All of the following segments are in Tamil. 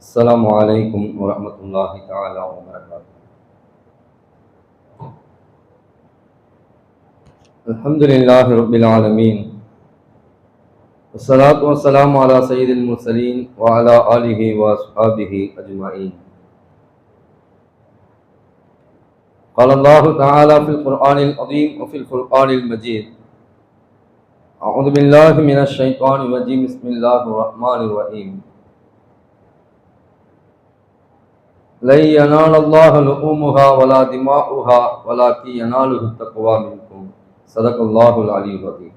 السلام علیکم ورحمۃ اللہ تعالی وبرکاتہ۔ الحمد للہ رب العالمین۔ والصلاة والسلام على سید المرسلین وعلى آلہ واصحابہ اجمعین۔ قال اللہ تعالی فی القرآن العظیم وفی القرآن المجید۔ اعوذ باللہ من الشیطان الرجیم، بسم اللہ الرحمن الرحیم۔ لن ينال الله لحومها ولا دماؤها ولكن يناله التقوى منكم صدق الله العلي العظيم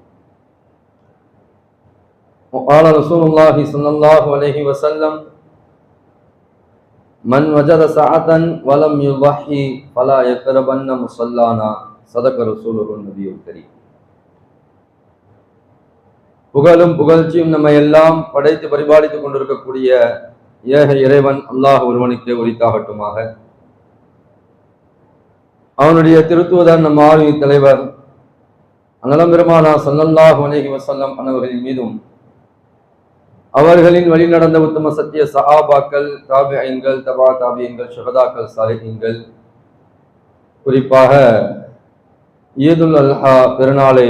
وقال رسول الله صلى الله عليه وسلم من وجد ساعة ولم يضحي فلا يقربن مصلانا صدق رسوله النبي الكريم புகழும் புகழ்ச்சியும் நம்ம எல்லாம் படைத்து பரிபாலித்துக் கொண்டிருக்கக்கூடிய ஏக இறைவன் அல்லாஹ் ஒருவனுக்கே உரித்தாகட்டுமாக. அவனுடைய திருத்துவதன் நம் ஆர்வி தலைவர் அனலம் பெருமானா சல்லல்லாஹு அலைஹி வஸல்லம் மீதும் அவர்களின் வழி நடந்த உத்தம சத்திய சஹாபாக்கள் தாபியங்கள் தபா தாபியங்கள் சுகதாக்கள் சாலிஹீன்கள் குறிப்பாக ஈதுல் அல்ஹா பெருநாளை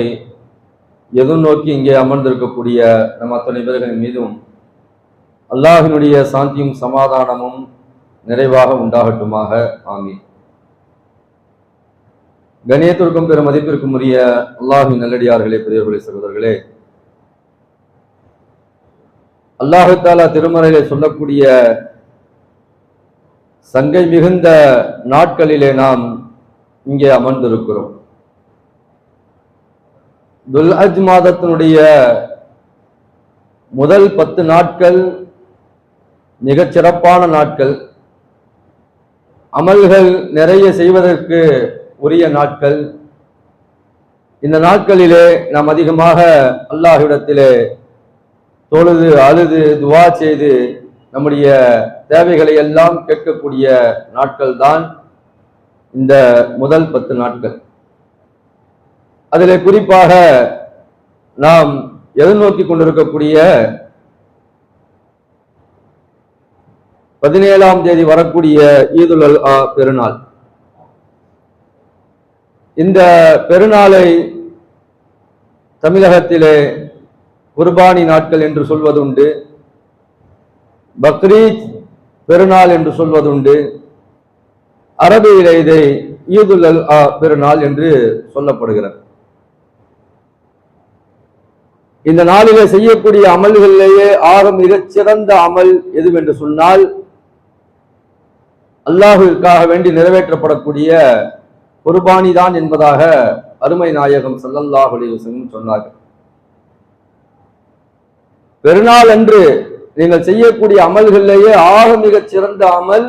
எதிர்நோக்கி இங்கே அமர்ந்திருக்கக்கூடிய நம் அத்தனை பேர்களின் மீதும் அல்லாஹினுடைய சாந்தியும் சமாதானமும் நிறைவாக உண்டாகட்டுமாக. ஆமீன். கணியத்திற்கும் பெரும் மதிப்பிற்கும் உரிய அல்லாஹின் நல்லடியார்களே பெரியவர்களே சகோதரர்களே. அல்லாஹாலா திருமறையிலே சொல்லக்கூடிய சங்கை மிகுந்த நாட்களிலே நாம் இங்கே அமர்ந்திருக்கிறோம். துல்ஹஜ் மாதத்தினுடைய முதல் பத்து நாட்கள் மிகச் சிறப்பான நாட்கள். அமல்கள் நிறைய செய்வதற்கு உரிய நாட்கள். இந்த நாட்களிலே நாம் அதிகமாக அல்லாஹ்விடத்திலே தொழுது அழுது துவா செய்து நம்முடைய தேவைகளை எல்லாம் கேட்கக்கூடிய நாட்கள் தான் இந்த முதல் பத்து நாட்கள். அதில் குறிப்பாக நாம் எதிர்நோக்கி கொண்டிருக்கக்கூடிய பதினேழாம் தேதி வரக்கூடிய ஈதுல் அல் ஆ பெருநாள். இந்த பெருநாளை தமிழகத்திலே குர்பானி நாட்கள் என்று சொல்வதுண்டு பக்ரீத் பெருநாள் என்று சொல்வதுண்டு அரபியில் இதை ஈதுல் அல் ஆ பெருநாள் என்று சொல்லப்படுகிறது. இந்த நாளிலே செய்யக்கூடிய அமல்களிலேயே ஆக மிகச்சிறந்த அமல் எதுவென்று சொன்னால் அல்லாஹுவிற்காக வேண்டி நிறைவேற்றப்படக்கூடிய குர்பானி தான் என்பதாக அருமை நாயகம் சல்லல்லாஹ் அலிவசம் சொன்னார்கள். பெருநாள் அன்று நீங்கள் செய்யக்கூடிய அமல்களிலேயே ஆக மிகச் சிறந்த அமல்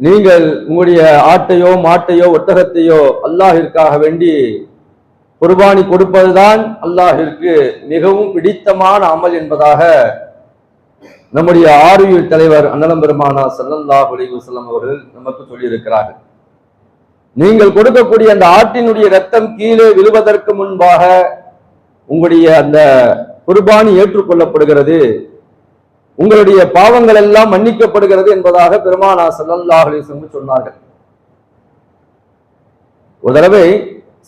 நீங்கள் உங்களுடைய ஆட்டையோ மாட்டையோ ஒட்டகத்தையோ அல்லாஹிற்காக வேண்டி குர்பானி கொடுப்பதுதான் அல்லாஹிற்கு மிகவும் பிடித்தமான அமல் என்பதாக நம்முடைய ஆரியல் தலைவர் அண்ணலம் பெருமானா செல்லல்லா அலிவசல்லம் அவர்கள் நமக்கு சொல்லியிருக்கிறார்கள். நீங்கள் கொடுக்கக்கூடிய அந்த ஆட்டினுடைய ரத்தம் கீழே விழுவதற்கு முன்பாக உங்களுடைய அந்த குர்பானி ஏற்றுக்கொள்ளப்படுகிறது. உங்களுடைய பாவங்கள் எல்லாம் மன்னிக்கப்படுகிறது என்பதாக பெருமானா செல்லல்லா அலிவசம் சொன்னார்கள். ஒரு தடவை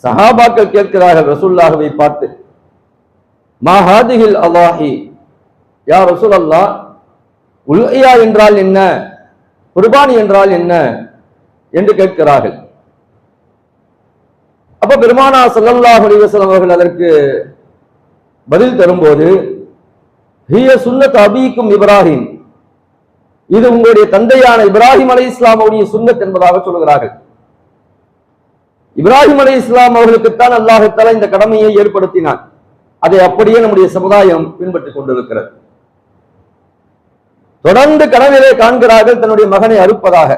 சஹாபாக்கள் கேட்கிறார்கள் ரசூல்லாகவை பார்த்து மாஹாதிகில் அல்லாஹி? யா ரசூல் அல்லா உல்ஐயா என்றால் என்ன? குர்பானி என்றால் என்ன? என்று கேட்கிறார்கள். அப்ப பெருமானா சல்லல்லாஹ் அலிவசலம் அவர்கள் அதற்கு பதில் தரும்போது ஹிய சுன்னத் அபீக்கும் இப்ராஹிம். இது உங்களுடைய தந்தையான இப்ராஹிம் அலி இஸ்லாமுடைய சுன்னத் என்பதாக சொல்கிறார்கள் இப்ராஹிம் அலி இஸ்லாம் அவர்களுக்குத்தான் அல்லாஹத்தால இந்த கடமையை ஏற்படுத்தினான். அதை அப்படியே நம்முடைய சமுதாயம் பின்பற்றிக் கொண்டிருக்கிறது. தொடர்ந்து கனவிலே காண்கிறார்கள் தன்னுடைய மகனை அறுப்பதாக.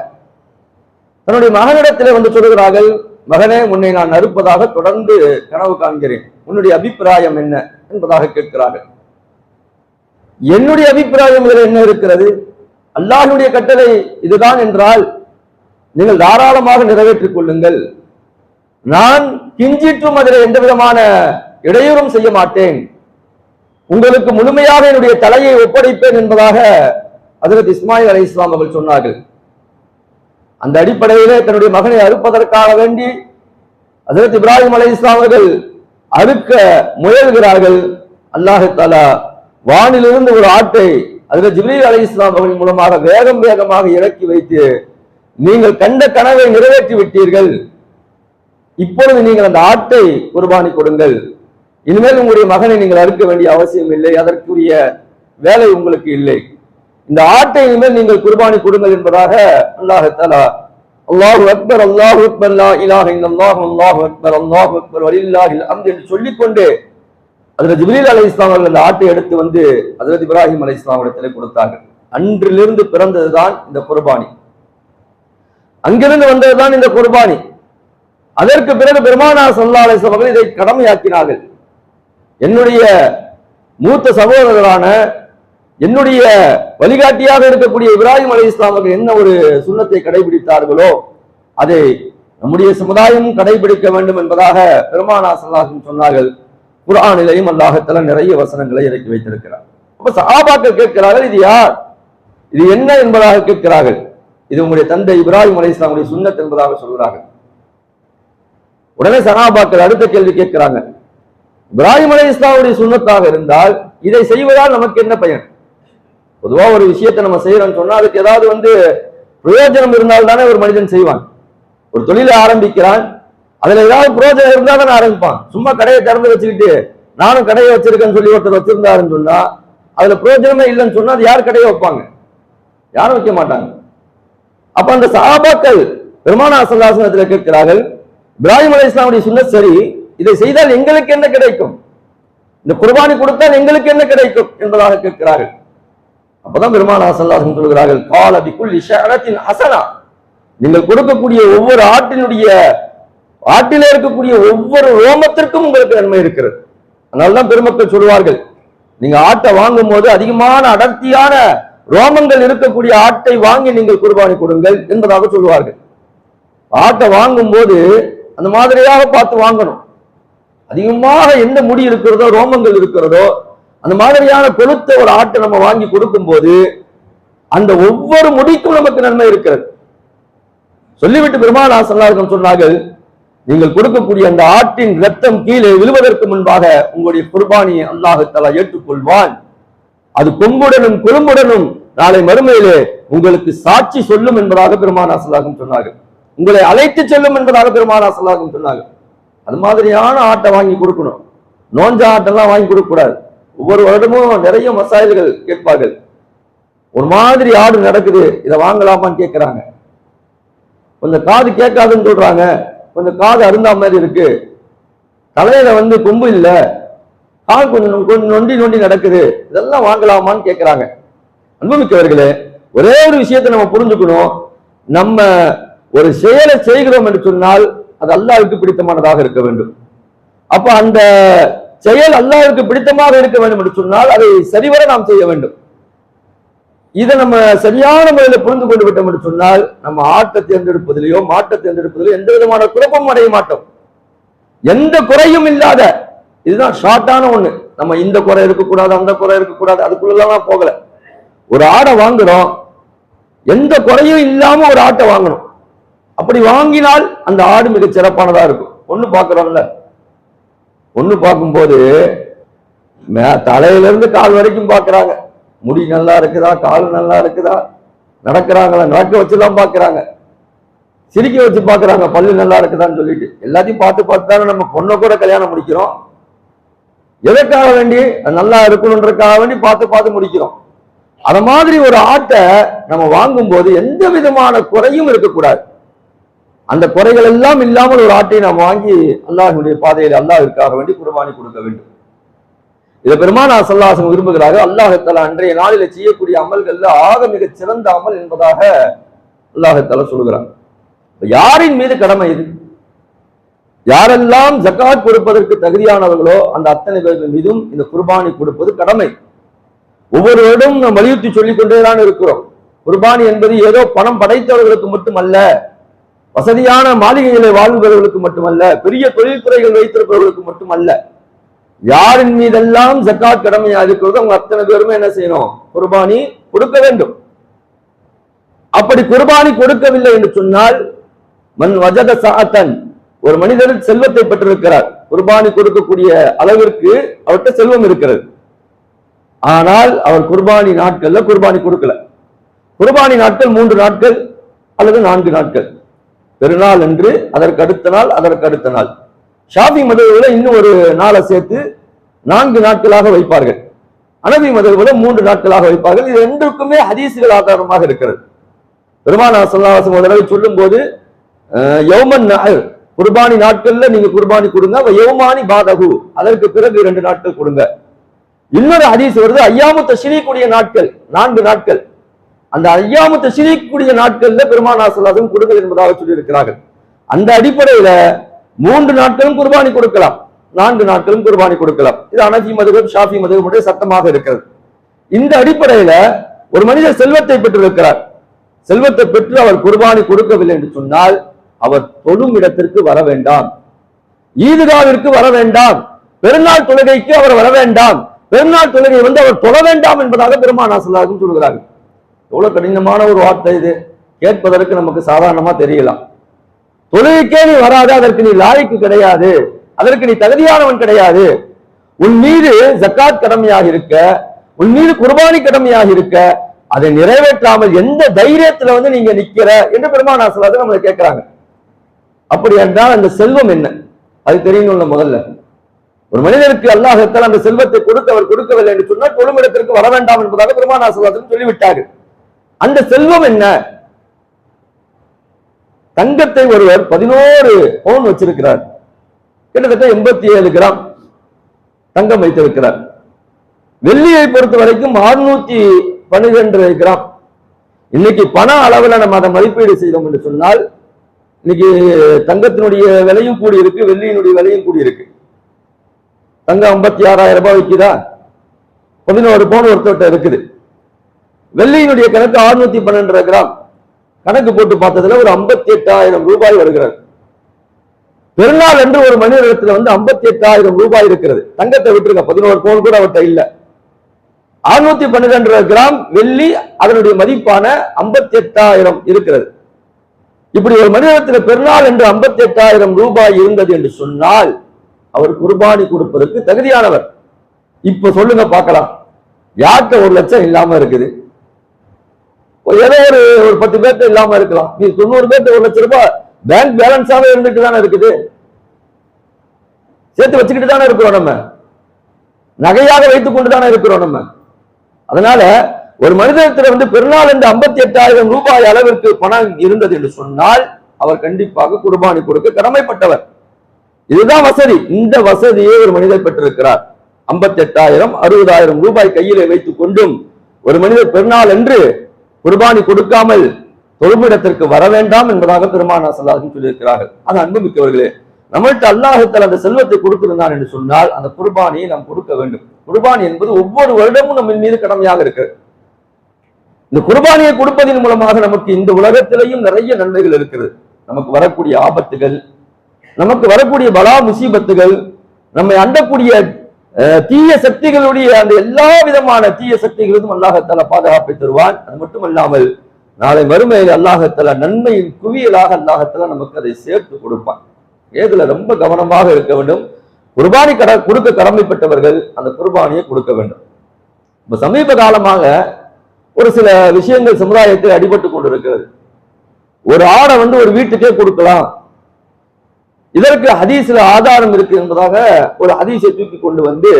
தன்னுடைய மகனிடத்திலே வந்து சொல்கிறார்கள் மகனே உன்னை நான் அறுப்பதாக தொடர்ந்து கனவு காண்கிறேன். உன்னுடைய அபிப்பிராயம் என்ன? என்பதாக கேட்கிறார்கள். என்னுடைய அபிப்பிராயம் இதில் என்ன இருக்கிறது? அல்லாஹனுடைய கட்டளை இதுதான் என்றால் நீங்கள் தாராளமாக நிறைவேற்றிக் கொள்ளுங்கள். நான் கிஞ்சிற்றும் அதில் எந்த விதமான இடையூறும் செய்ய மாட்டேன். உங்களுக்கு முழுமையாக என்னுடைய தலையை ஒப்படைப்பேன் என்பதாக அதற்கு இஸ்மாயில் அலை இஸ்லாம் அவர்கள் சொன்னார்கள். அந்த அடிப்படையிலே தன்னுடைய மகனை அறுப்பதற்காக வேண்டி அதற்கு இப்ராஹிம் அலி இஸ்லாம் அவர்கள் அறுக்க முயல்கிறார்கள். அல்லாஹு தாலா வானிலிருந்து ஒரு ஆட்டை அதில் ஜிப்ரீல் அலி இஸ்லாம் அவர்கள் மூலமாக வேகம் வேகமாக இறக்கி வைத்து நீங்கள் கண்ட கனவை நிறைவேற்றி விட்டீர்கள். இப்பொழுது நீங்கள் அந்த ஆட்டை குர்பானி கொடுங்கள். இனிமேல் உங்களுடைய மகனை நீங்கள் அறுக்க வேண்டிய அவசியம் இல்லை. அதற்குரிய வேலை உங்களுக்கு இல்லை. இந்த ஆட்டை இனிமேல் நீங்கள் குர்பானி கொடுங்கள் என்பதாக அல்லாஹ் தஆலா அல்லாஹு அக்பர் அல்லாஹு அக்பர் லா இலாஹ இல்லல்லாஹு அல்லாஹு அக்பர் அல்லாஹு அக்பர் வலில்லாஹில் அல்ஹம்து என்று சொல்லிக்கொண்டு அதில் ஜிப்ரீல் அலி இஸ்லாம் அவர்கள் அந்த ஆட்டை எடுத்து வந்து ஹஜரத் இப்ராஹிம் அலி இஸ்லாம் இடத்திலே கொடுத்தார்கள். அன்றிலிருந்து பிறந்ததுதான் இந்த குர்பானி. அங்கிருந்து வந்ததுதான் இந்த குர்பானி. அதற்கு பிறகு பெருமானா சல்லா அலிஸ்லாம் அவர்கள் இதை கடமையாக்கினார்கள். என்னுடைய மூத்த சகோதரரான என்னுடைய வழிகாட்டியாக இருக்கக்கூடிய இப்ராஹிம் அலி இஸ்லாம் என்ன ஒரு சுண்ணத்தை கடைபிடித்தார்களோ அதை நம்முடைய சமுதாயம் கடைபிடிக்க வேண்டும் என்பதாக பெருமானா சல்லாஹும் சொன்னார்கள். குரானிலையும் அல்லாஹத்தல நிறைய வசனங்களை இறக்கி வைத்திருக்கிறார். அப்ப சஹாபாக்கள் கேட்கிறார்கள் இது யார்? இது என்ன என்பதாக கேட்கிறார்கள். இது உங்களுடைய தந்தை இப்ராஹிம் அலி இஸ்லாமுடைய சுண்ணத் என்பதாக சொல்கிறார்கள். உடனே சஹாபாக்கள் அடுத்த கேள்வி கேட்கிறாங்க. இப்ராஹிம் அலி இஸ்லாமுடைய சுண்ணத்தாக இருந்தால் இதை செய்வதால் நமக்கு என்ன பயன்? பொதுவா ஒரு விஷயத்தை நம்ம செய்யறோம்னு சொன்னா அதுக்கு ஏதாவது வந்து பிரயோஜனம் இருந்தால் தானே ஒரு மனிதன் செய்வான். ஒரு தொழிலை ஆரம்பிக்கிறான். அதுல ஏதாவது பிரயோஜனம் இருந்தா தானே ஆரம்பிப்பான். சும்மா கடையை திறந்து வச்சுக்கிட்டு நானும் கடையை வச்சிருக்கேன்னு சொல்லி ஒருத்தர் வச்சிருந்தாருன்னு சொன்னா அதுல பிரயோஜனமே இல்லைன்னு சொன்னா அது யார் கடையை வைப்பாங்க? யாரும் வைக்க மாட்டாங்க. அப்ப அந்த சஹாபாக்கள் பெருமான அசந்தாசனத்தில் கேட்கிறார்கள் இப்ராஹிம் அலி இஸ்லாமுடைய சொன்ன சரி இதை செய்தால் எங்களுக்கு என்ன கிடைக்கும்? இந்த குர்பானி கொடுத்தால் எங்களுக்கு என்ன கிடைக்கும்? என்பதாக கேட்கிறார்கள். அப்பதான் பெருமானா சல்லாசன் சொல்கிறார்கள் கால பிக்குல் இஷரத்தின் அசனா நீங்கள் கொடுக்கக்கூடிய ஒவ்வொரு ஆட்டினுடைய ஆட்டிலே இருக்கக்கூடிய ஒவ்வொரு ரோமத்திற்கும் உங்களுக்கு நன்மை இருக்கிறது. அதனால்தான் பெருமக்கள் சொல்வார்கள் நீங்க ஆட்டை வாங்கும் போது அதிகமான அடர்த்தியான ரோமங்கள் இருக்கக்கூடிய ஆட்டை வாங்கி நீங்கள் குர்பானி கொடுங்கள் என்பதாக சொல்வார்கள் ஆட்டை வாங்கும் போது அந்த மாதிரியாக பார்த்து வாங்கணும். அதிகமாக எந்த முடி இருக்கிறதோ ரோமங்கள் இருக்கிறதோ அந்த மாதிரியான கொளுத்த ஒரு ஆட்டை நம்ம வாங்கி கொடுக்கும் போது அந்த ஒவ்வொரு முடிக்கும் நமக்கு நன்மை இருக்கிறது. சொல்லிவிட்டு பெருமாள் சல்லாஹம் சொன்னார்கள் நீங்கள் கொடுக்கக்கூடிய அந்த ஆட்டின் ரத்தம் கீழே விழுவதற்கு முன்பாக உங்களுடைய குர்பானியை அல்லாஹு ஏற்றுக்கொள்வான். அது கொம்புடனும் குறும்புடனும் நாளை மறுமையிலே உங்களுக்கு சாட்சி சொல்லும் என்பதாக பெருமானா சல்லாஹம் சொன்னார்கள். உங்களை அழைத்து செல்லும் என்பதாக பெருமானா சல்லாஹம் சொன்னார்கள். அது மாதிரியான ஆட்டை வாங்கி கொடுக்கணும். நோஞ்ச ஆட்டெல்லாம் வாங்கி கொடுக்க கூடாது ஒவ்வொரு வருடமும் நிறைய மசாயல்கள் கேட்பார்கள். ஒரு மாதிரி ஆடு நடக்குது இதை வாங்கலாமான்னு கேட்கிறாங்க. கொஞ்சம் காது கேட்காதுன்னு சொல்றாங்க. கொஞ்சம் காது அருந்தா மாதிரி இருக்கு. தலையில வந்து கொம்பு இல்லை. கால் கொஞ்சம் கொஞ்சம் நொண்டி நொண்டி நடக்குது. இதெல்லாம் வாங்கலாமான்னு கேட்கிறாங்க. அன்புமிக்கவர்களே ஒரே ஒரு விஷயத்தை நம்ம புரிஞ்சுக்கணும். நம்ம ஒரு செயலை செய்கிறோம் என்று சொன்னால் அது அல்லாவுக்கு பிடித்தமானதாக இருக்க வேண்டும். அப்ப அந்த செயல் அல்லாவுக்கு பிடித்தமாக இருக்க வேண்டும் என்று சொன்னால் அதை சரிவர நாம் செய்ய வேண்டும். இதை நம்ம சரியான முறையில் புரிந்து கொண்டு விட்டோம் என்று சொன்னால் நம்ம ஆட்டை தேர்ந்தெடுப்பதிலேயோ மாட்டை தேர்ந்தெடுப்பதிலோ எந்த விதமான குழப்பமும் அடைய மாட்டோம். எந்த குறையும் இல்லாத இதுதான் ஷார்ட்டான ஒண்ணு. நம்ம இந்த குறை இருக்கக்கூடாது அந்த குறை இருக்கக்கூடாது அதுக்குள்ளெல்லாம் போகல. ஒரு ஆடை வாங்குறோம் எந்த குறையும் இல்லாம ஒரு ஆட்டை வாங்கணும். அப்படி வாங்கினால் அந்த ஆடு மிக சிறப்பானதா இருக்கும். ஒண்ணு பாக்குறோம்ல ஒன்று பார்க்கும்போது மே- கால் வரைக்கும் பார்க்குறாங்க. முடி நல்லா இருக்குதா? கால் நல்லா இருக்குதா? நடக்கிறாங்களா? நடக்க வச்சுதான் பார்க்குறாங்க. சிரிக்க வச்சு பார்க்குறாங்க. பல்லு நல்லா இருக்குதான்னு சொல்லிட்டு. எல்லாத்தையும் பார்த்து பார்த்து தானே நம்ம பொண்ணை கூட கல்யாணம் முடிக்கிறோம். எதற்காக வேண்டி? அது நல்லா இருக்கணுன்றதுக்காக வேண்டி பார்த்து பார்த்து முடிக்கிறோம். அந்த மாதிரி ஒரு ஆட்டை நம்ம வாங்கும்போது எந்த விதமான குறையும் இருக்கக்கூடாது. அந்த குறைகள் எல்லாம் இல்லாமல் ஒரு ஆட்டை நாம் வாங்கி அல்லாஹினுடைய பாதையில் அல்லாஹிற்காக வேண்டி குர்பானி கொடுக்க வேண்டும். இதை பெருமானா சல்லாசம் விரும்புகிறார்கள். அல்லாஹத்தால அன்றைய நாளில செய்யக்கூடிய அமல்கள்ல ஆக மிக சிறந்த அமல் என்பதாக அல்லாஹத்தால சொல்லுகிறாங்க யாரின் மீது கடமை இது? யாரெல்லாம் ஜக்காத் கொடுப்பதற்கு தகுதியானவர்களோ அந்த அத்தனை பேர்கள் மீதும் இந்த குர்பானி கொடுப்பது கடமை. ஒவ்வொரு வருடம் நாம் வலியுறுத்தி சொல்லிக் கொண்டேதான் இருக்கிறோம். குர்பானி என்பது ஏதோ பணம் படைத்தவர்களுக்கு மட்டுமல்ல வசதியான மாளிகைகளை வாழ்பவர்களுக்கு மட்டுமல்ல பெரிய தொழில்துறைகள் வைத்திருப்பவர்களுக்கு மட்டுமல்ல யாரின் மீதெல்லாம் ஜக்காத் கடமையா இருக்கிறதோ அவங்க அத்தனை பேருமே என்ன செய்யணும்? குர்பானி கொடுக்க வேண்டும். அப்படி குர்பானி கொடுக்கவில்லை என்று சொன்னால் மண் வஜத சாத்தன் ஒரு மனிதர் செல்வத்தை பெற்றிருக்கிறார். குர்பானி கொடுக்கக்கூடிய அளவிற்கு அவர்கிட்ட செல்வம் இருக்கிறது. ஆனால் அவர் குர்பானி நாட்கள்ல குர்பானி கொடுக்கல. குர்பானி நாட்கள் மூன்று நாட்கள் அல்லது நான்கு நாட்கள். பெருநாள் என்று அதற்கு அடுத்த நாள் அதற்கு அடுத்த நாள். ஷாஃபி மதகுல இன்னும் ஒரு நாளை சேர்த்து நான்கு நாட்களாக வைப்பார்கள். அனபி மதகுல மூன்று நாட்களாக வைப்பார்கள். இது ரெண்டுக்குமே ஹதீசுகள் ஆதாரமாக இருக்கிறது. பெருமானா சொல்லாசம் ஒரு தடவை சொல்லும் போது யௌமன் நஹர் குர்பானி நாட்கள்ல நீங்க குர்பானி கொடுங்க யௌமானி பாதகு அதற்கு பிறகு இரண்டு நாட்கள் கொடுங்க. இன்னொரு ஹதீஸ் வருது ஐயாமு தஷ்ரீக்குடைய நாட்கள் நான்கு நாட்கள். அந்த ஐயாமத்தை சிரிக்கக்கூடிய நாட்கள்ல பெருமானா சல்லாசம் கொடுங்கள் என்பதாக சொல்லியிருக்கிறார்கள். அந்த அடிப்படையில மூன்று நாட்களும் குர்பானி கொடுக்கலாம். நான்கு நாட்களும் குர்பானி கொடுக்கலாம். இது அனஜி மதுகம் ஷாஃபி மதுகமுடைய சட்டமாக இருக்கிறது. இந்த அடிப்படையில ஒரு மனிதர் செல்வத்தை பெற்றிருக்கிறார். செல்வத்தை பெற்று அவர் குர்பானி கொடுக்கவில்லை என்று சொன்னால் அவர் தொழும் இடத்திற்கு வர வேண்டாம். ஈதுகாவிற்கு வர வேண்டாம். பெருநாள் தொழுகைக்கு அவர் வர வேண்டாம். பெருநாள் தொழுகை வந்து அவர் தொழ வேண்டாம் என்பதாக பெருமானா சொல்லாகும் சொல்கிறார்கள் எவ்வளவு கடினமான ஒரு வார்த்தை இது. கேட்பதற்கு நமக்கு சாதாரணமா தெரியலாம். தொழுகைக்கே நீ வராது அதற்கு நீ லாய்க்கு கிடையாது. அதற்கு நீ தகுதியானவன் கிடையாது. உன் மீது ஜக்காத் கடமையாக இருக்க உன் மீது குர்பானி கடமையாக இருக்க அதை நிறைவேற்றாமல் எந்த தைரியத்துல வந்து நீங்க நிக்கிற என்று பெருமானா சொல்லாத நம்மளை கேட்கிறாங்க. அப்படி என்றால் அந்த செல்வம் என்ன? அது தெரியணும்ல முதல்ல. ஒரு மனிதருக்கு அல்லாஹத்தால் அந்த செல்வத்தை கொடுத்து அவர் கொடுக்கவில்லை என்று சொன்னால் தொழுமிடத்திற்கு வர வேண்டாம் என்பதாக பெருமானா சொல்லாதன் சொல்லிவிட்டார்கள். அந்த செல்வம் என்ன? தங்கத்தை ஒருவர் பதினோரு பவுன் வச்சிருக்கிறார். கிட்டத்தட்ட எண்பத்தி ஏழு கிராம் தங்கம் வைத்திருக்கிறார். வெள்ளியை பொறுத்த வரைக்கும் அறுநூத்தி பன்னிரெண்டு கிராம். இன்னைக்கு பண அளவுல நம்ம அதை மதிப்பீடு செய்தோம் என்று சொன்னால் இன்னைக்கு தங்கத்தினுடைய விலையும் கூடி இருக்கு வெள்ளியினுடைய விலையும் கூடி இருக்கு. தங்கம் ஐம்பத்தி ஆறாயிரம் ரூபாய் விற்கிறா பதினோரு பவுன் ஒருத்தவட்ட இருக்குது. வெள்ளியினுடைய கணக்கு அறுநூத்தி பன்னெண்டரை கிராம். கணக்கு போட்டு பார்த்ததுல ஒரு ஐம்பத்தி எட்டாயிரம் ரூபாய் வருகிறது. பெருநாள் என்று ஒரு மனிதனிடத்துல வந்து ஐம்பத்தி எட்டாயிரம் ரூபாய் இருக்கிறது. தங்கத்தை விட்டுருங்க பதினோரு பவுன் கூட அவர்கிட்ட இல்ல. அறுநூத்தி பன்னிரெண்டு கிராம் வெள்ளி அதனுடைய மதிப்பான ஐம்பத்தி எட்டாயிரம் இருக்கிறது. இப்படி ஒரு மனிதத்துல பெருநாள் என்று ஐம்பத்தி எட்டாயிரம் ரூபாய் இருந்தது என்று சொன்னால் அவர் குர்பானி கொடுப்பதற்கு தகுதியானவர். இப்ப சொல்லுங்க பார்க்கலாம். யார்கிட்ட ஒரு லட்சம் இல்லாம இருக்குது? ஏதோ ஒரு ஒரு பத்து பேர்த்து இல்லாம இருக்கலாம். நீ தொண்ணூறு பேர்த்து ஒரு லட்சம் ரூபாய் பேங்க் பேலன்ஸாவே இருந்துட்டு தானே இருக்குது? சேர்த்து வச்சுக்கிட்டு தானே இருக்கிறோம் நம்ம. நகையாக வைத்துக் கொண்டு தானே இருக்கிறோம் நம்ம. அதனால ஒரு மனிதத்துல வந்து பெருநாள் இந்த ஐம்பத்தி எட்டாயிரம் ரூபாய் அளவிற்கு பணம் இருந்தது என்று சொன்னால் அவர் கண்டிப்பாக குர்பானி கொடுக்க கடமைப்பட்டவர். இதுதான் வசதி. இந்த வசதியை ஒரு மனிதர் பெற்றிருக்கிறார். ஐம்பத்தி எட்டாயிரம் அறுபதாயிரம் ரூபாய் கையிலே வைத்துக் கொண்டும் ஒரு மனிதர் பெருநாள் என்று குர்பானி கொடுக்காமல் தொழுமிடத்திற்கு வர வேண்டாம் என்பதாக பெருமானா சல்லாஹும் சொல்லியிருக்கிறார்கள். அது அன்புமிக்கவர்களே நம்மள்ட்ட அல்லாஹத்தில் அந்த செல்வத்தை கொடுத்திருந்தான் என்று சொன்னால் அந்த குர்பானியை நாம் கொடுக்க வேண்டும். குர்பானி என்பது ஒவ்வொரு வருடமும் நம்ம மீது கடமையாக இருக்கு இந்த குர்பானியை கொடுப்பதன் மூலமாக நமக்கு இந்த உலகத்திலையும் நிறைய நன்மைகள் இருக்கிறது. நமக்கு வரக்கூடிய ஆபத்துகள் நமக்கு வரக்கூடிய பலா முசீபத்துகள் நம்மை அண்டக்கூடிய தீய சக்திகளுடைய அந்த எல்லா விதமான தீய சக்திகளுக்கும் அல்லாஹத்தால பாதுகாப்பை தருவான். அது மட்டுமல்லாமல் நாளை மறுமையில் அல்லாஹத்தால நன்மையின் குவியலாக அல்லாஹத்தால நமக்கு அதை சேர்த்து கொடுப்பான். ஏதுல ரொம்ப கவனமாக இருக்க வேண்டும். குர்பானி கட கொடுக்க கடமைப்பட்டவர்கள் அந்த குர்பானியை கொடுக்க வேண்டும். இப்ப சமீப காலமாக ஒரு சில விஷயங்கள் சமுதாயத்தில் அடிபட்டு கொண்டிருக்கிறது. ஒரு ஆடை வந்து ஒரு வீட்டுக்கே கொடுக்கலாம். இதற்கு ஹதீஸ்ல ஆதாரம் இருக்கு என்பதாக ஒரு ஹதீஸை தூக்கி கொண்டு வந்து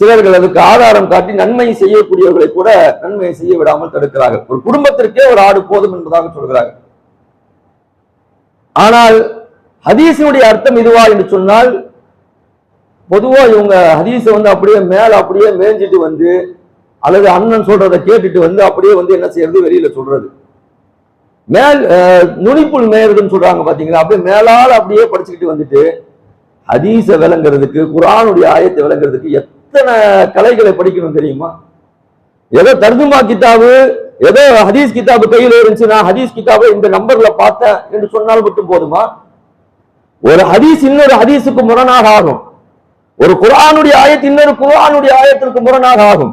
சிலர்கள் அதுக்கு ஆதாரம் காட்டி நன்மை செய்யக்கூடியவர்களை கூட நன்மையை செய்ய விடாமல் தடுக்கிறார்கள். ஒரு குடும்பத்திற்கே ஒரு ஆடு போதும் என்பதாக சொல்கிறார்கள். ஆனால் ஹதீஸினுடைய அர்த்தம் இதுவா என்று சொன்னால் பொதுவா இவங்க ஹதீஸை வந்து அப்படியே மேல அப்படியே மேய்ஞ்சிட்டு வந்து அல்லது அண்ணன் சொல்றதை கேட்டுட்டு வந்து அப்படியே வந்து என்ன செய்யறது? வெளியில சொல்றது. மேல் நுனிப்புள் மேயறதுன்னு சொல்றாங்க பாத்தீங்களா? அப்படியே மேலால அப்படியே படிச்சுக்கிட்டு வந்துட்டு ஹதீஸ விளங்குறதுக்கு குரானுடைய ஆயத்தை விளங்குறதுக்கு எத்தனை கலைகளை படிக்கணும் தெரியுமா? ஏதோ தர்துமா கிதாபு ஏதோ ஹதீஸ் கிதாபு கையில் இருந்துச்சு நான் ஹதீஸ் கிதாபை இந்த நம்பர்ல பார்த்தேன் என்று சொன்னால் மட்டும் போதுமா? ஒரு ஹதீஸ் இன்னொரு ஹதீஸுக்கு முரணாக ஆகும். ஒரு குரானுடைய ஆயத்து இன்னொரு குரானுடைய ஆயத்திற்கு முரணாக ஆகும்.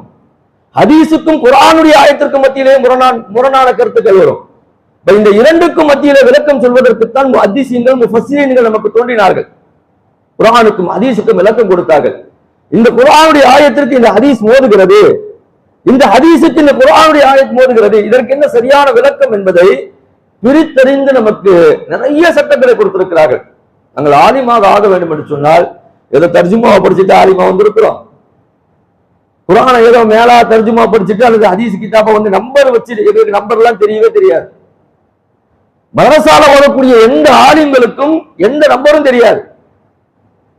ஹதீஸுக்கும் குரானுடைய ஆயத்திற்கு மத்தியிலே முரணான முரணான கருத்துக்கள் வரும். இந்த இரண்டுக்கும் மத்தியில விளக்கம் சொல்வதற்குத்தான் அதிசயங்கள் முஃபசீன்கள் நமக்கு தோன்றினார்கள். குரானுக்கும் ஹதீஸுக்கும் விளக்கம் கொடுத்தார்கள். இந்த குரானுடைய ஆயத்திற்கு இந்த ஹதீஸ் மோதுகிறது. இந்த ஹதீஸுக்கு இந்த குரானுடைய ஆயத் மோதுகிறது. இதற்கு என்ன சரியான விளக்கம் என்பதை பிரித்தறிந்து நமக்கு நிறைய சட்டங்களை கொடுத்திருக்கிறார்கள். நாங்கள் ஆலிமாக ஆக வேண்டும் என்று சொன்னால் ஏதோ தர்ஜுமாவை படிச்சுட்டு ஆலிமா வந்திருக்கிறோம். குரானை ஏதோ மேலா தர்ஜுமா படிச்சுட்டு அல்லது ஹதீஸ் கிதாபை வந்து நம்பர் வச்சு எங்களுக்கு நம்பர் எல்லாம் தெரியவே தெரியாது. மதரசால ஓடக்கூடிய எந்த ஆலிம்களுக்கும் எந்த நம்பரும் தெரியாது.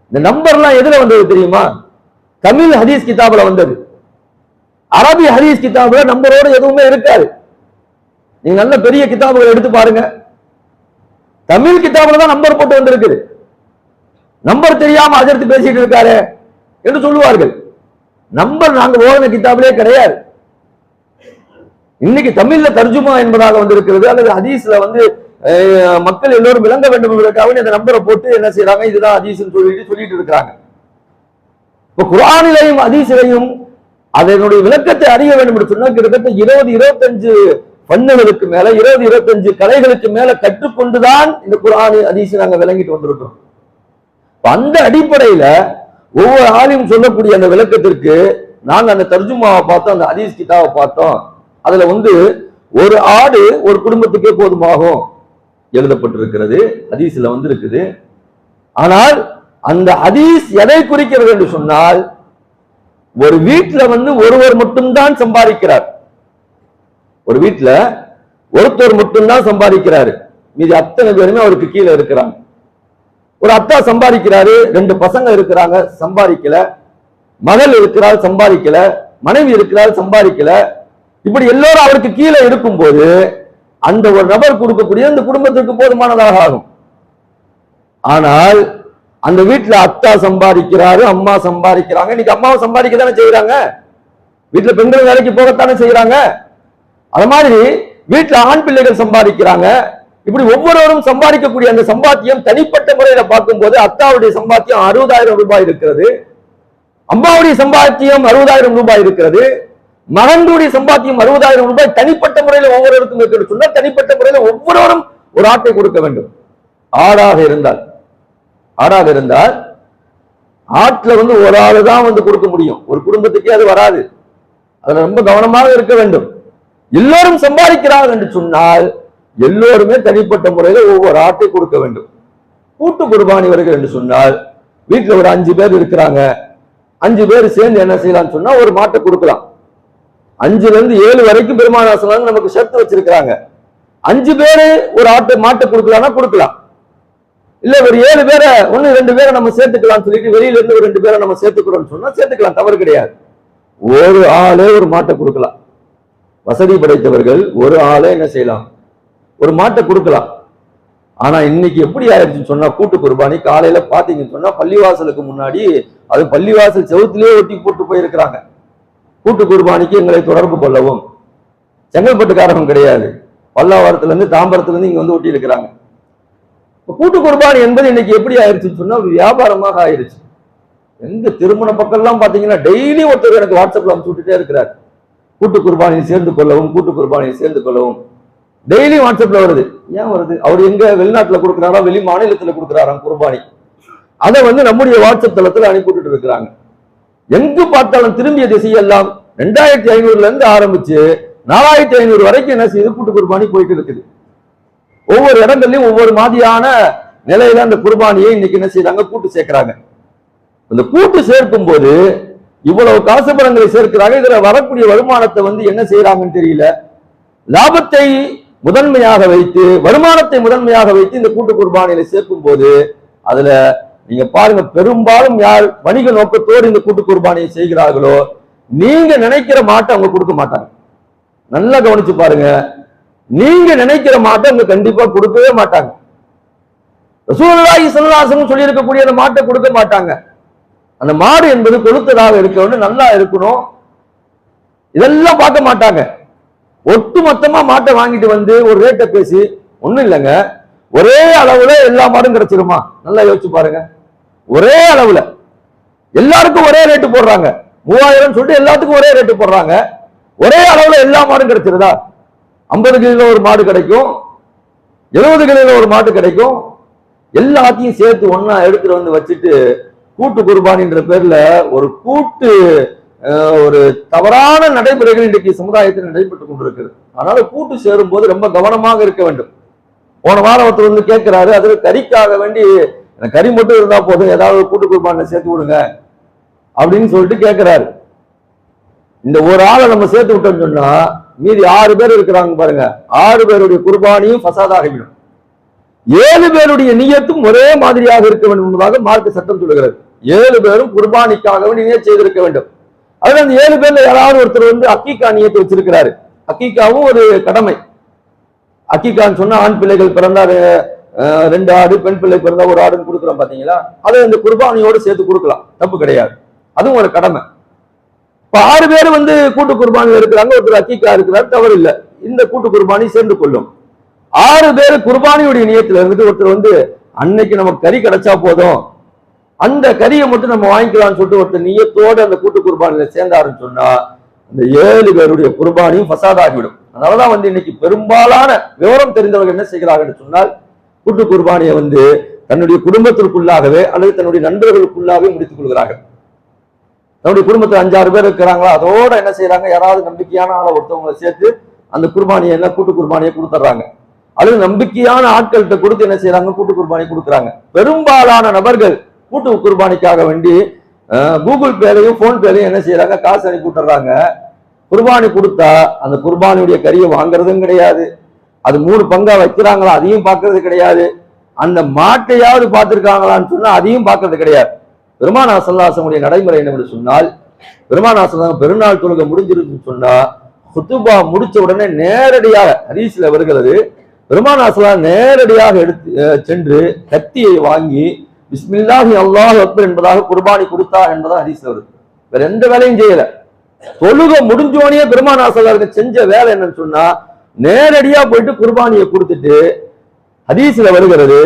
இந்த நம்பர்லாம் எதுல வந்தது தெரியுமா? தமிழ் ஹதீஸ் கிதாபில் வந்தது. அரபி ஹதீஸ் கிதாபில் நம்பரோட எதுவுமே இருக்காது. நீங்க நல்ல பெரிய கிதாபுகள் எடுத்து பாருங்க. தமிழ் கிதாபில் தான் நம்பர் போட்டு வந்திருக்குது. நம்பர் தெரியாம அதிர்த்து பேசிட்டு இருக்காரு என்று சொல்லுவார்கள். நம்பர் நாங்க ஓடின கிதாபிலே கிடையாது. இன்னைக்கு தமிழ்ல தர்ஜுமா என்பதாக வந்திருக்கிறது அல்லது ஹதீஸ்ல வந்து மக்கள் எல்லோரும் விளங்க வேண்டும் என்பதற்காக இந்த நம்பரை போட்டு என்ன செய்யறாங்க? இதுதான் அதீசன் சொல்லிட்டு சொல்லிட்டு இருக்கிறாங்க. இப்ப குரானிலையும் அதீசிலையும் அதனுடைய விளக்கத்தை அறிய வேண்டும் என்று சொன்னால் கிட்டத்தட்ட இருபது இருபத்தஞ்சு பண்ணுகளுக்கு மேல இருபது இருபத்தஞ்சு கலைகளுக்கு மேல கற்றுக்கொண்டுதான் இந்த குரான் ஹதீஸ் நாங்க விளங்கிட்டு வந்திருக்கிறோம். அந்த அடிப்படையில ஒவ்வொரு ஆளையும் சொல்லக்கூடிய அந்த விளக்கத்திற்கு நாங்க அந்த தர்ஜுமாவை பார்த்தோம் அந்த அதீஸ் கிதாவை பார்த்தோம். அதுல வந்து ஒரு ஆடு ஒரு குடும்பத்துக்கே போதுமாகும். எழுதப்பட்டிருக்கிறது ஹதீஸ்ல வந்து இருக்குது ஆனால் அந்த ஹதீஸ் எதை குறிக்கிறது என்று சொன்னால் ஒரு வீட்டுல வந்து ஒருவர் மட்டும்தான் சம்பாதிக்கிறார். ஒரு வீட்டுல ஒருத்தர் மட்டும்தான் சம்பாதிக்கிறாரு. மீதி அத்தனை பேருமே அவருக்கு கீழே இருக்கிறாங்க. ஒரு அத்தா சம்பாதிக்கிறாரு ரெண்டு பசங்க இருக்கிறாங்க சம்பாதிக்கல. மகள் இருக்கிறாள் சம்பாதிக்கல. மனைவி இருக்கிறாள் சம்பாதிக்கல. இப்படி எல்லோரும் அவருக்கு கீழே இருக்கும்போது அந்த ஒரு நபர் கொடுக்கக்கூடிய அந்த குடும்பத்திற்கு போதுமானதாக ஆகும். ஆனால் அந்த வீட்டுல அத்தா சம்பாதிக்கிறாரு அம்மா சம்பாதிக்கிறாங்க. இன்னைக்கு அம்மாவை சம்பாதிக்க தானே செய்யறாங்க வீட்டுல பெண்கள் வேலைக்கு போகத்தானே செய்யறாங்க அது மாதிரி வீட்டுல ஆண் பிள்ளைகள் சம்பாதிக்கிறாங்க. இப்படி ஒவ்வொருவரும் சம்பாதிக்கக்கூடிய அந்த சம்பாத்தியம் தனிப்பட்ட முறையில பார்க்கும்போது அத்தாவுடைய சம்பாத்தியம் அறுபதாயிரம் ரூபாய் இருக்கிறது. அம்மாவுடைய சம்பாத்தியம் அறுபதாயிரம் ரூபாய் இருக்கிறது. மகன்களுடைய சம்பாத்தியம் அறுபதாயிரம் ரூபாய் தனிப்பட்ட முறையில ஒவ்வொருவருக்கும் இருக்கிறது சொன்னால் தனிப்பட்ட முறையில ஒவ்வொருவரும் ஒரு ஆட்டை கொடுக்க வேண்டும். ஆடாக இருந்தால் ஆடாக இருந்தால் ஆட்டில் வந்து ஒரு ஆள் தான் வந்து கொடுக்க முடியும். ஒரு குடும்பத்துக்கே அது வராது. அதுல ரொம்ப கவனமாக இருக்க வேண்டும். எல்லோரும் சம்பாதிக்கிறார்கள் என்று சொன்னால் எல்லோருமே தனிப்பட்ட முறையில ஒவ்வொரு ஆட்டை கொடுக்க வேண்டும். கூட்டு குர்பானி வருகிறது என்று சொன்னால் வீட்டில் ஒரு அஞ்சு பேர் இருக்கிறாங்க. அஞ்சு பேர் சேர்ந்து என்ன செய்யலாம்னு சொன்னால் ஒரு மாட்டை கொடுக்கலாம். அஞ்சுல இருந்து ஏழு வரைக்கும் பெருமானாசனம் நமக்கு சேர்த்து வச்சிருக்கிறாங்க. அஞ்சு பேரு ஒரு ஆட்டை மாட்டை கொடுக்கலாம்னா கொடுக்கலாம். இல்ல ஒரு ஏழு பேரை ஒண்ணு ரெண்டு பேரை நம்ம சேர்த்துக்கலாம் சொல்லிட்டு வெளியில இருந்து ஒரு ரெண்டு பேரை நம்ம சேர்த்துக்கிறோம்னு சொன்னா சேர்த்துக்கலாம் தவறு கிடையாது. ஒரு ஆளே ஒரு மாட்டை கொடுக்கலாம். வசதி படைத்தவர்கள் ஒரு ஆளே என்ன செய்யலாம்? ஒரு மாட்டை கொடுக்கலாம். ஆனா இன்னைக்கு எப்படி ஆயிடுச்சுன்னு சொன்னா கூட்டு குர்பானி காலையில பாத்தீங்கன்னு சொன்னா பள்ளிவாசலுக்கு முன்னாடி அது பள்ளிவாசல் செவத்திலேயே ஒட்டி போட்டு போயிருக்கிறாங்க. கூட்டு குர்பானிக்கு எங்களை தொடர்பு கொள்ளவும். செங்கல்பட்டுக்காரகம் கிடையாது. பல்லாவரத்துலேருந்து தாம்பரத்துலேருந்து இங்கே வந்து ஒட்டி இருக்கிறாங்க இப்போ கூட்டு குர்பானி என்பது இன்னைக்கு எப்படி ஆயிடுச்சுன்னு சொன்னால் ஒரு வியாபாரமாக ஆயிடுச்சு எங்க திருமண பக்கம்லாம் பார்த்தீங்கன்னா டெய்லி ஒருத்தர் எனக்கு வாட்ஸ்அப்பில் அனுப்பிச்சு விட்டுட்டே இருக்கிறார். கூட்டு குர்பானியை சேர்ந்து கொள்ளவும் கூட்டு குர்பானியை சேர்ந்து கொள்ளவும். டெய்லி வாட்ஸ்அப்பில் வருது. ஏன் வருது? அவர் எங்க வெளிநாட்டில் கொடுக்குறாரா வெளி மாநிலத்தில் கொடுக்குறாராம் குர்பானி. அதை வந்து நம்முடைய வாட்ஸ்அப் தளத்தில் அனுப்பி விட்டுட்டு இருக்கிறாங்க. எங்கு பார்த்தாலும் திரும்பிய திசையெல்லாம் ரெண்டாயிரத்தி ஐநூறுல இருந்து ஆரம்பிச்சு நாலாயிரத்தி ஐநூறு வரைக்கும் என்ன செய்யுது? கூட்டு குர்பானி போயிட்டு இருக்குது. ஒவ்வொரு இடங்கள்லயும் ஒவ்வொரு மாதிரியான நிலையில அந்த குர்பானியை இன்னைக்கு என்ன செய்யறாங்க கூட்டு சேர்க்கிறாங்க. அந்த கூட்டு சேர்க்கும் போது இவ்வளவு காசு பணங்களை சேர்க்கிறாங்க. இதுல வரக்கூடிய வருமானத்தை வந்து என்ன செய்யறாங்கன்னு தெரியல. லாபத்தை முதன்மையாக வைத்து வருமானத்தை முதன்மையாக வைத்து இந்த கூட்டு குர்பானியில சேர்க்கும் போது அதுல நீங்க பாருங்க பெரும்பாலும் யார் வணிக நோக்கத்தோடு இந்த கூட்டு குர்பானியை செய்கிறார்களோ நீங்க நினைக்கிற மாட்டை அவங்க கொடுக்க மாட்டாங்க. நல்லா கவனிச்சு பாருங்க. நீங்க நினைக்கிற மாட்டை அவங்க கண்டிப்பா கொடுக்கவே மாட்டாங்க. ரசூலுல்லாஹி ஸல்லல்லாஹு சொல்லியிருக்கக்கூடிய சொல்லி இருக்கக்கூடிய அந்த மாட்டை கொடுக்க மாட்டாங்க. அந்த மாடு என்பது கொளுத்ததாக இருக்கணும் நல்லா இருக்கணும். இதெல்லாம் பார்க்க மாட்டாங்க. ஒட்டு மொத்தமா மாட்டை வாங்கிட்டு வந்து ஒரு ரேட்டை பேசி ஒண்ணும் இல்லைங்க. ஒரே அளவுல எல்லா மாடும் கிடைச்சிருமா? நல்லா யோசிச்சு பாருங்க. ஒரே அளவுல. எல்லாருக்கும் ஒரே ரேட்டு போடுறாங்க. மூவாயிரம் சொல்லிட்டு எல்லாத்துக்கும் ஒரே ரேட்டு போடுறாங்க. ஒரே அளவுல எல்லா மாடும் கிடைச்சிருதா? ஐம்பது கிலோ ஒரு மாடு கிடைக்கும். எழுபது கிலோ ஒரு மாடு கிடைக்கும். எல்லாத்தையும் சேர்த்து ஒன்னா எடுத்துட்டு வந்து வச்சுட்டு கூட்டு குர்பானின்ற பேர்ல ஒரு கூட்டு ஒரு தவறான நடைமுறைகள் இன்றைக்கு சமுதாயத்தில் நடைபெற்று கொண்டிருக்கிறது. அதனால கூட்டு சேரும் போது ரொம்ப கவனமாக இருக்க வேண்டும். போன வாரம் ஒருத்தர் வந்து கேட்கிறாரு அதுல கறிக்காக வேண்டி எனக்கு கறி மட்டும் இருந்தால் போதும். ஏதாவது கூட்டு குர்பானில சேர்த்து விடுங்க. அப்படின்னு சொல்லிட்டு கேட்கிறாரு இந்த ஒரு ஆளை நம்ம சேர்த்து விட்டோம்னு சொன்னா மீதி ஆறு பேர் இருக்கிறாங்க பாருங்க. ஆறு பேருடைய குர்பானியும் ஃபசாதாகிவிடும் ஏழு பேருடைய நியத்தும் ஒரே மாதிரியாக இருக்க வேண்டும் என்பதாக மார்க்க சட்டம் சொல்லுகிறது. ஏழு பேரும் குர்பானிக்காக வேண்டி நியத் செய்திருக்க வேண்டும். அதில் அந்த ஏழு பேர்ல யாராவது ஒருத்தர் வந்து அக்கீக்கா நியத்து வச்சிருக்கிறாரு. அக்கீக்காவும் ஒரு கடமை. அக்கீக்கான்னு சொன்னா ஆண் பிள்ளைகள் பிறந்தாரு ரெண்டு ஆடு பெண் பிள்ளை பிறந்தா ஒரு ஆடுன்னு கொடுக்குறோம் பாத்தீங்களா? அதை இந்த குர்பானியோடு சேர்த்து கொடுக்கலாம். தப்பு கிடையாது. அதுவும் ஒரு கடமை. இப்ப ஆறு பேர் வந்து கூட்டு குர்பானி இருக்கிறாங்க ஒருத்தர் அக்கீக்கா இருக்கிறார் தவறு இல்லை. இந்த கூட்டு குர்பானி சேர்ந்து கொள்ளும். ஆறு பேர் குர்பானியுடைய நியத்துல இருந்துட்டு ஒருத்தர் வந்து அன்னைக்கு நமக்கு கறி கிடைச்சா போதும். அந்த கறியை மட்டும் நம்ம வாங்கிக்கலாம்னு சொல்லிட்டு ஒருத்தர் நியத்தோட அந்த கூட்டு குர்பானியில சேர்ந்தாருன்னு சொன்னா அந்த ஏழு பேருடைய குர்பானியும் ஃபசாதாகிவிடும். அதனாலதான் வந்து இன்னைக்கு பெரும்பாலான விவரம் தெரிந்தவர்கள் என்ன செய்கிறார்கள் சொன்னால் கூட்டு குர்பானியை வந்து தன்னுடைய குடும்பத்திற்குள்ளாகவே அல்லது தன்னுடைய நண்பர்களுக்குள்ளாகவே முடித்துக் கொள்கிறார்கள். தன்னுடைய குடும்பத்தில் அஞ்சாறு பேர் இருக்கிறாங்களா? அதோட என்ன செய்யறாங்க யாராவது நம்பிக்கையான ஆளை ஒருத்தவங்களை சேர்த்து அந்த குர்பானியை என்ன? கூட்டு குர்பானியை கொடுத்துட்றாங்க. அல்லது நம்பிக்கையான ஆட்கள்கிட்ட கொடுத்து என்ன செய்யறாங்க கூட்டு குர்பானி கொடுக்குறாங்க. பெரும்பாலான நபர்கள் கூட்டு குர்பானிக்காக வேண்டி கூகுள் பேலையும் போன் பேலையும் என்ன செய்யறாங்க காசு அனுப்பி விட்டுறாங்க குர்பானி கொடுத்தா அந்த குர்பானியுடைய கறியை வாங்குறதும் கிடையாது. அது மூணு பங்கா வைக்கிறாங்களா அதையும் பார்க்கறது கிடையாது. அந்த மாட்டையாவது பார்த்துருக்காங்களான்னு சொன்னா அதையும் பார்க்கறது கிடையாது. பெருமானா சல்லாசமுடைய நடைமுறை என்னவென்று சொன்னால் பெருமானா சல்லாசம் பெருநாள் தொழுகை முடிஞ்சிருக்குன்னு சொன்னா குத்துபா முடிச்ச உடனே நேரடியாக ஹரீஸ்ல வருகிறது பெருமானா சல்லா நேரடியாக எடுத்து சென்று கத்தியை வாங்கி பிஸ்மில்லாஹி அல்லாஹ் அக்பர் என்பதாக குர்பானி கொடுத்தார் என்பதாக ஹதீஸ்ல வருது. வேற எந்த வேலையும் செய்யல. தொழுகை முடிஞ்சோடனே பெருமானா சல்லாருக்கு செஞ்ச வேலை என்னன்னு சொன்னா நேரடியா போயிட்டு குர்பானியை கொடுத்துட்டு ஹதீஸ்ல வருகிறது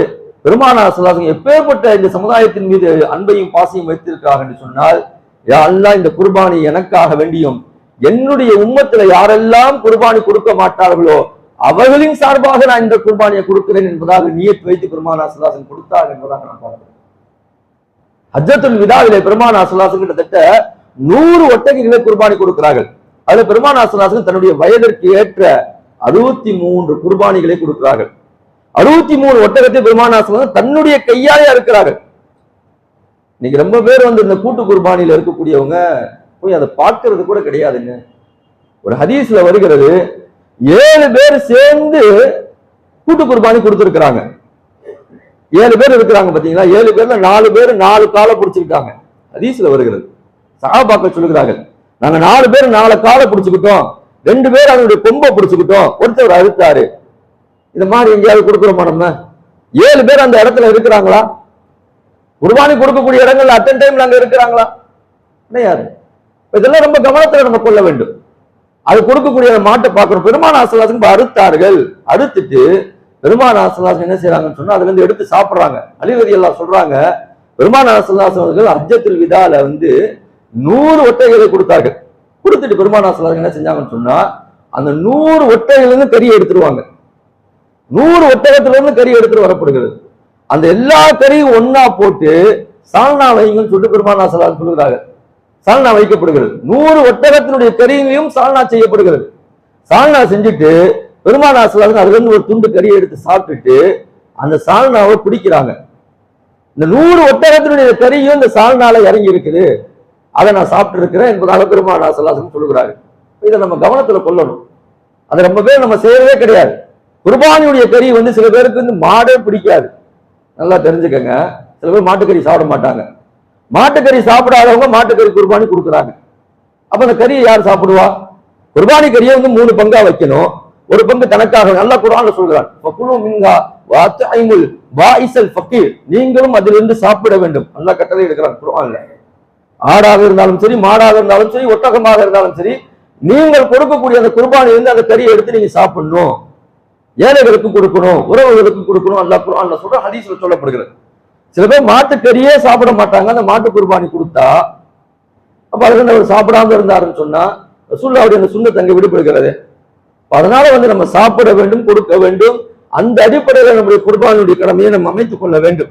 பெருமானா சல்லாசம் எப்பேற்பட்ட இந்த சமுதாயத்தின் மீது அன்பையும் பாசையும் வைத்திருக்கிறார் என்று சொன்னால் யா இந்த குர்பானி எனக்காக வேண்டியும் என்னுடைய உம்மத்துல யாரெல்லாம் குர்பானி கொடுக்க மாட்டார்களோ அவர்களின் சார்பாக நான் இந்த குர்பானியை கொடுக்கிறேன் என்பதாக நியத் வைத்து பெருமானா சுல்லாசன் கொடுத்தார் என்பதாக நான் பார்க்கிறேன் ஹஜ்ஜத்துல் விதாவிலே பெருமானா சுல்லாசன் கிட்டத்தட்ட நூறு ஒட்டகைகளை குர்பானி கொடுக்கிறார்கள். அதுல பெருமானா சுல்லாசன் தன்னுடைய வயதிற்கு ஏற்ற அறுபத்தி மூன்று குர்பானிகளை கொடுக்கிறார்கள். அறுபத்தி மூணு ஒட்டகத்தை பெருமானாசன் தன்னுடைய கையாலே அறுக்கிறார்கள். இன்னைக்கு ரொம்ப பேர் வந்து இந்த கூட்டு குர்பானியில இருக்கக்கூடியவங்க போய் அதை பார்க்கறது கூட கிடையாதுங்க. ஒரு ஹதீஸ்ல வருகிறது ஏழு பேர் சேர்ந்து கூட்டு குர்பானி கொடுத்துருக்குறாங்க. ஏழு பேர் இருக்கிறாங்க பாத்தீங்களா ஏழு பேர்ல நாலு பேர் நாலு காலை பிடிச்சிருக்காங்க. ஹதீஸ்ல வருகிறது. சஹாபாக்கள் சொல்லுகிறார்கள் நாங்க நாலு பேர் நாலு காலை பிடிச்சுக்கிட்டோம். ரெண்டு பேர் அவனுடைய கொம்பை பிடிச்சுக்கிட்டோம். ஒருத்தர் அறுத்தாரு. இந்த மாதிரி எங்கேயாவது கொடுக்குறோமா நம்ம? ஏழு பேர் அந்த இடத்துல இருக்கிறாங்களா? குர்பானி கொடுக்கக்கூடிய இடங்கள்ல அத்தனை டைம்ல அங்க இருக்கிறாங்களா? கிடையாது இதெல்லாம் ரொம்ப கவனத்துல நம்ம கொள்ள வேண்டும். அது கொடுக்கக்கூடிய மாட்டை பார்க்கணும் பெருமான ஆசலாசன் அறுத்தார்கள். அறுத்துட்டு பெருமான ஆசலாசன் என்ன செய்யறாங்கன்னு சொன்னா அதுல இருந்து எடுத்து சாப்பிடுறாங்க. அழிவதி எல்லாம் சொல்றாங்க. பெருமான ஆசலாசன் அவர்கள் அர்ஜத்தில் விதால வந்து நூறு ஒட்டைகளை கொடுத்தார்கள். கொடுத்துட்டு பெருமானா சிலர் என்ன செஞ்சாங்கன்னு சொன்னா அந்த நூறு ஒட்டைகள் கறி எடுத்துருவாங்க. நூறு ஒட்டகத்திலிருந்து கறி எடுத்துட்டு வரப்படுகிறது. அந்த எல்லா கறியும் ஒன்னா போட்டு சால்னா வைங்கன்னு சொல்லிட்டு பெருமானா சிலர் சொல்லுகிறார்கள் சால்னா வைக்கப்படுகிறது. நூறு ஒட்டகத்தினுடைய கறியையும் சால்னா செய்யப்படுகிறது. சால்னா செஞ்சுட்டு பெருமானா சிலர் அதுலேருந்து ஒரு துண்டு கறியை எடுத்து சாப்பிட்டுட்டு அந்த சால்னாவை பிடிக்கிறாங்க. இந்த நூறு ஒட்டகத்தினுடைய கறியும் இந்த சால்னால இறங்கி இருக்குது. அதை நான் சாப்பிட்டு இருக்கிறேன் என்பதாக பெருமாள் சலாசன் சொல்லுகிறாரு. இதை நம்ம கவனத்துல கொள்ளணும். அதை ரொம்ப பேர் நம்ம செய்யறதே கிடையாது. குர்பானியுடைய கறி வந்து சில பேருக்கு வந்து மாடே பிடிக்காது. நல்லா தெரிஞ்சுக்கங்க. சில பேர் மாட்டுக்கறி சாப்பிட மாட்டாங்க. மாட்டுக்கறி சாப்பிடாதவங்க மாட்டுக்கறி குர்பானி கொடுக்குறாங்க. அப்ப அந்த கறியை யார் சாப்பிடுவா? குர்பானி கறியை வந்து மூணு பங்கா வைக்கணும். ஒரு பங்கு தனக்காக நல்லா குரான்ல சொல்கிறான் நீங்களும் அதிலிருந்து சாப்பிட வேண்டும். நல்லா கட்டளை எடுக்கிறான் குர்ஆன்ல. ஆடாக இருந்தாலும் சரி மாடாக இருந்தாலும் சரி ஒட்டகமாக இருந்தாலும் சரி நீங்கள் கொடுக்கக்கூடிய அந்த குர்பானிலிருந்து அந்த கறியை எடுத்து நீங்க சாப்பிடணும். ஏழைகளுக்கு கொடுக்கணும் உறவுகளுக்கு கொடுக்கணும். அல்ல குர்ஆன்ல சொல்ற ஹதீஸ்ல சொல்லப்படுகிறது. சில பேர் மாட்டுக்கறியே சாப்பிட மாட்டாங்க. அந்த மாட்டு குர்பானி கொடுத்தா அப்ப அதுல அவர் சாப்பிடாம இருந்தாருன்னு சொன்னா ரசூல்லாவுடைய அந்த சுண்ணத்தை அங்கே விடுபடுகிறது. அதனால வந்து நம்ம சாப்பிட வேண்டும் கொடுக்க வேண்டும். அந்த அடிப்படையில் நம்முடைய குர்பானியுடைய கடமையை நம்ம அமைத்துக் கொள்ள வேண்டும்.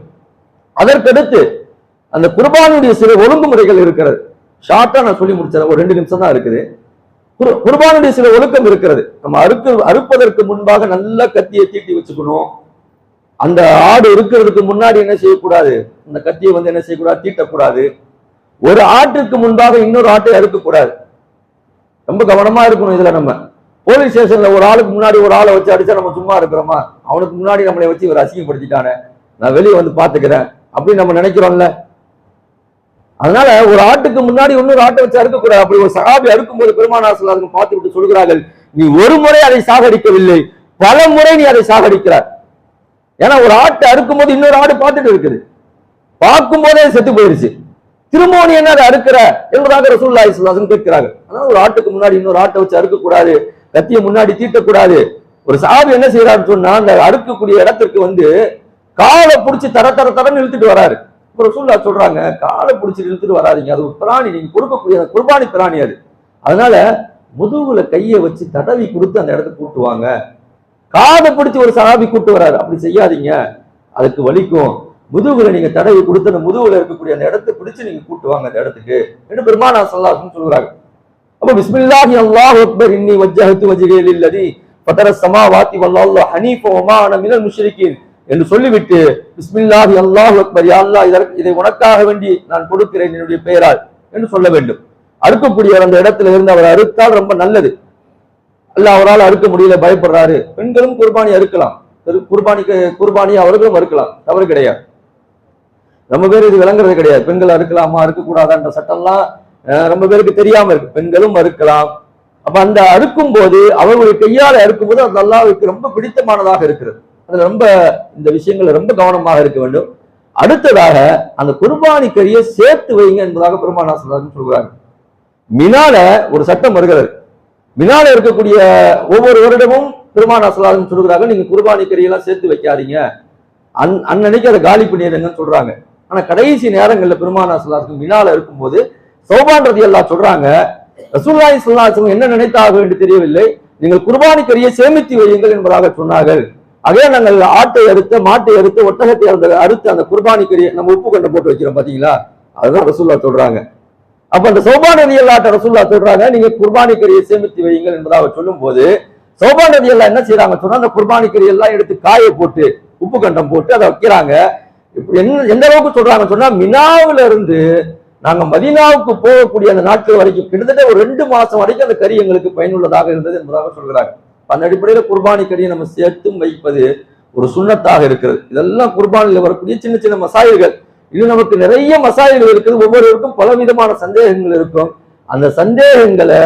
அதற்கடுத்து அந்த குர்பானுடைய சில ஒழுங்குமுறைகள் இருக்கிறது. ஷார்ட்டா நான் சொல்லி முடிச்சேன் ஒரு ரெண்டு நிமிஷம் தான் இருக்குது. குர்பானுடைய சில ஒழுக்கம் இருக்கிறது. நம்ம அறுக்கு அறுப்பதற்கு முன்பாக நல்லா கத்தியை தீட்டி வச்சுக்கணும். அந்த ஆடு இருக்கிறதுக்கு முன்னாடி என்ன செய்யக்கூடாது? அந்த கத்தியை வந்து என்ன செய்யக்கூடாது? தீட்டக்கூடாது. ஒரு ஆட்டுக்கு முன்பாக இன்னொரு ஆட்டை அறுக்கக்கூடாது. ரொம்ப கவனமா இருக்கணும் இதுல நம்ம. போலீஸ் ஸ்டேஷன்ல ஒரு ஆளுக்கு முன்னாடி ஒரு ஆளை வச்சு அடிச்சா நம்ம சும்மா இருக்கிறோமா? அவனுக்கு முன்னாடி நம்மளை வச்சு இவர் அசிங்கப்படுத்திட்டானே. நான் வெளியே வந்து பாத்துக்கிறேன் அப்படின்னு நம்ம நினைக்கிறோம்ல. அதனால ஒரு ஆட்டுக்கு முன்னாடி இன்னொரு ஆட்டை வச்சு அறுக்கக்கூடாது. அப்படி ஒரு சகாபி அறுக்கும்போது பெருமானாசல் அதுக்கு பார்த்து விட்டு சொல்கிறார்கள் நீ ஒரு முறை அதை சாகடிக்கவில்லை. பல முறை நீ அதை சாகடிக்கிறார் ஏன்னா ஒரு ஆட்டை அறுக்கும் போது இன்னொரு ஆடு பார்த்துட்டு இருக்குது. பார்க்கும் போதே செத்து போயிருச்சு. திரும்பவும் நீ என்ன அதை அறுக்கிற என்பதாக ரசூல்லா இஸ்லாசன் கேட்கிறாங்க அதனால ஒரு ஆட்டுக்கு முன்னாடி இன்னொரு ஆட்டை வச்சு அறுக்கக்கூடாது கத்தியை முன்னாடி தீட்டக்கூடாது. ஒரு சாபி என்ன செய்யறாருன்னு சொன்னா அந்த அறுக்கக்கூடிய இடத்திற்கு வந்து காலை பிடிச்சி தர தர தரன்னு இழுத்துட்டு வராரு. இப்போ ரசூல்லா சொல்றாங்க காலை பிடிச்சி இழுத்துட்டு வராதீங்க. அது ஒரு பிராணி நீங்க கொடுக்கக்கூடிய குர்பானி பிராணி அது. அதனால முதுகுல கையை வச்சு தடவி கொடுத்து அந்த இடத்துக்கு கூட்டுவாங்க. காதை பிடிச்சி ஒரு சகாபி கூட்டு வராரு. அப்படி செய்யாதீங்க. அதுக்கு வலிக்கும். முதுகுல நீங்க தடவி கொடுத்து அந்த முதுகுல இருக்கக்கூடிய அந்த இடத்தை பிடிச்சு நீங்க கூட்டுவாங்க அந்த இடத்துக்கு. என்று பெருமானா சல்லாஹ்னு சொல்றாங்க அப்ப பிஸ்மில்லாஹி அல்லாஹ் அக்பர் இன்னி வஜ்ஜஹத்து வஜ்ஹி பதர ஃபதர ஸமாவாதி வல்லாஹு ஹனீஃப வமா அன மினல் முஷ்ரிகீன். என்று சொல்லிவிட்டு பிஸ்மில்லாஹி அல்லாஹ் அக்பர் அல்லாஹ் இதற்கு இதை உனக்காக வேண்டி நான் கொடுக்கிறேன் என்னுடைய பெயரால் என்று சொல்ல வேண்டும். அறுக்கக்கூடியவர் அந்த இடத்துல இருந்து அவர் அறுத்தால் ரொம்ப நல்லது. அல்ல அவரால் அறுக்க முடியல பயப்படுறாரு. பெண்களும் குர்பானி அறுக்கலாம். குர்பானிக்கு குர்பானி அவர்களும் அறுக்கலாம். தவறு கிடையாது. ரொம்ப பேர் இது விளங்குறது கிடையாது. பெண்கள் அறுக்கலாமா அறுக்கக்கூடாதான்ற சட்டம்லாம் அஹ், ரொம்ப பேருக்கு தெரியாம இருக்கு. பெண்களும் அறுக்கலாம். அப்ப அந்த அறுக்கும் போது அவர்களுடைய கையால் அறுக்கும் போது அது அல்லாவுக்கு ரொம்ப பிடித்தமானதாக இருக்கிறது. அதில் ரொம்ப இந்த விஷயங்கள்ல ரொம்ப கவனமாக இருக்க வேண்டும். அடுத்ததாக அந்த குர்பானி கறியை சேர்த்து வைங்க என்பதாக பெருமானா சொல்றாங்க மினால ஒரு சட்டம் வருகிறது. மினால இருக்கக்கூடிய ஒவ்வொரு வருடமும் பெருமானா சொல்கிறார்கள் நீங்க குர்பானி கறியெல்லாம் சேர்த்து வைக்காதீங்க. அன் அன்னன்னைக்கு அதை காலி பண்ணிடுங்கன்னு சொல்றாங்க. ஆனா கடைசி நேரங்களில் பெருமானா சொல்லாருக்கு மினால இருக்கும்போது சௌபான் ரதி எல்லாம் சொல்றாங்க ரசூல்லாய் சொல்லாசம் என்ன நினைத்தாக என்று தெரியவில்லை. நீங்கள் குர்பானி கறியை சேமித்து வையுங்கள் என்பதாக சொன்னார்கள். அதே நாங்கள் ஆட்டை அறுத்து மாட்டை அறுத்து ஒட்டகத்தை அந்த அறுத்து அந்த குர்பானி நம்ம உப்பு கண்டை போட்டு வைக்கிறோம் பாத்தீங்களா? அதுதான் ரசூல்லா சொல்றாங்க. அப்ப அந்த சௌபான் நதி ஆட்டை ரசூல்லா சொல்றாங்க நீங்க குர்பானி கறியை சேமித்து வையுங்கள் என்பதாக சொல்லும் போது சௌபான் நதி எல்லாம் என்ன செய்யறாங்க சொன்னா அந்த குர்பானி கறி எல்லாம் எடுத்து காய போட்டு உப்பு கண்டம் போட்டு அதை வைக்கிறாங்க. எந்த அளவுக்கு சொல்றாங்க சொன்னா மினாவில இருந்து நாங்க மதினாவுக்கு போகக்கூடிய அந்த நாட்கள் வரைக்கும் கிட்டத்தட்ட ஒரு ரெண்டு மாசம் வரைக்கும் அந்த கறி எங்களுக்கு பயனுள்ளதாக இருந்தது என்பதாக சொல்கிறாங்க அந்த அடிப்படையில் குர்பானி நம்ம சேர்த்தும் வைப்பது ஒரு சுண்ணத்தாக இருக்கிறது. இதெல்லாம் குர்பானில் வரக்கூடிய சின்ன சின்ன மசாயல்கள். இது நமக்கு நிறைய மசாயல்கள் இருக்குது. ஒவ்வொருவருக்கும் பல விதமான சந்தேகங்கள் இருக்கும். அந்த சந்தேகங்களை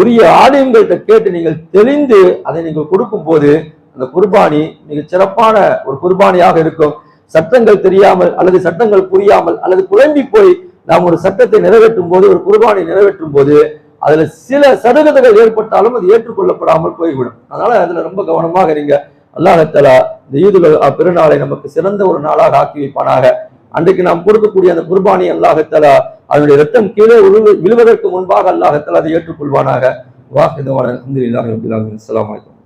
உரிய ஆலயங்கள்கிட்ட கேட்டு நீங்கள் தெளிந்து அதை நீங்கள் கொடுக்கும் போது அந்த குர்பானி மிக சிறப்பான ஒரு குர்பானியாக இருக்கும். சட்டங்கள் தெரியாமல் அல்லது சட்டங்கள் புரியாமல் அல்லது குழம்பி போய் நாம் ஒரு சட்டத்தை நிறைவேற்றும் போது ஒரு குர்பானை நிறைவேற்றும் போது அதுல சில சடுகுதங்கள் ஏற்பட்டாலும் அது ஏற்றுக்கொள்ளப்படாமல் போய்விடும். அதனால அதுல ரொம்ப கவனமாக இருங்க. அல்லாஹத்தலா இந்த ஈதுல பெருநாளை நமக்கு சிறந்த ஒரு நாளாக ஆக்கி வைப்பானாக. அன்றைக்கு நாம் கொடுக்கக்கூடிய அந்த குர்பானி அல்லாஹத்தலா அதனுடைய ரத்தம் கீழே விழுவ- விழுவதற்கு முன்பாக அல்லாஹத்தலா அதை ஏற்றுக்கொள்வானாக. வாஹிதவான அலமதுல்லாஹி அலாம் வலைக்கம்